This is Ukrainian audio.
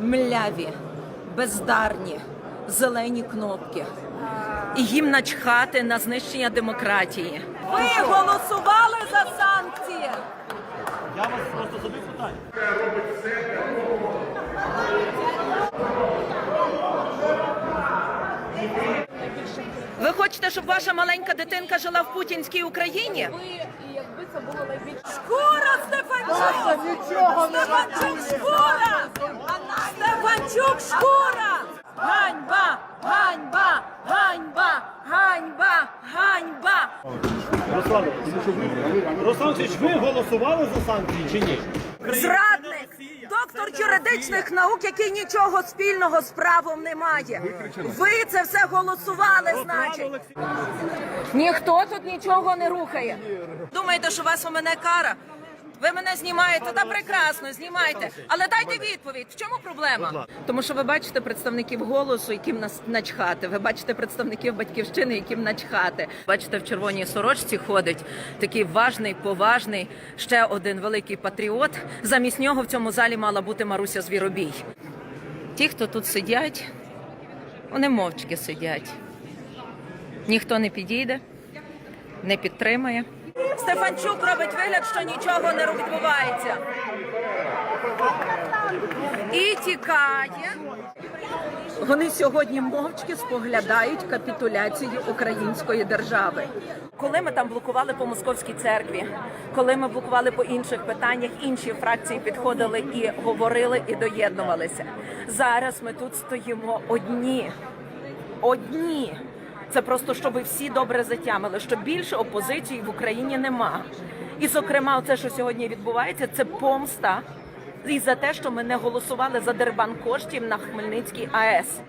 мляві, бездарні, зелені кнопки. І їм начхати на знищення демократії. Ви голосували за санкції. Я вас просто задаю питання. Ви хочете, щоб ваша маленька дитинка жила в путінській Україні? якби це було найбільше. Шкура Стефанчук! Стефанчук шкура! Руслан, Руслан ви голосували за санкції чи ні? Зрадник! Доктор юридичних наук, який нічого спільного з правом не має. Ви це все голосували, значить. Ніхто тут нічого не рухає. Думаєте, що вас у мене кара? Ви мене знімаєте, та прекрасно, знімайте. Але дайте відповідь. В чому проблема? Тому що ви бачите представників голосу, яким нас начхати. Ви бачите представників батьківщини, яким начхати. Бачите, в червоній сорочці ходить такий важний, поважний, ще один великий патріот. Замість нього в цьому залі мала бути Маруся Звіробій. Ті, хто тут сидять, вони мовчки сидять. Ніхто не підійде, не підтримає. Стефанчук робить вигляд, що нічого не відбувається. І тікає. Вони сьогодні мовчки споглядають капітуляцію української держави. Коли ми там блокували по московській церкві, коли ми блокували по інших питаннях, інші фракції підходили і говорили і доєднувалися. Зараз ми тут стоїмо одні. Одні. Це просто щоб всі добре затямили, що більше опозиції в Україні нема. І, зокрема, це, що сьогодні відбувається, це помста і за те, що ми не голосували за дербан коштів на Хмельницький АЕС.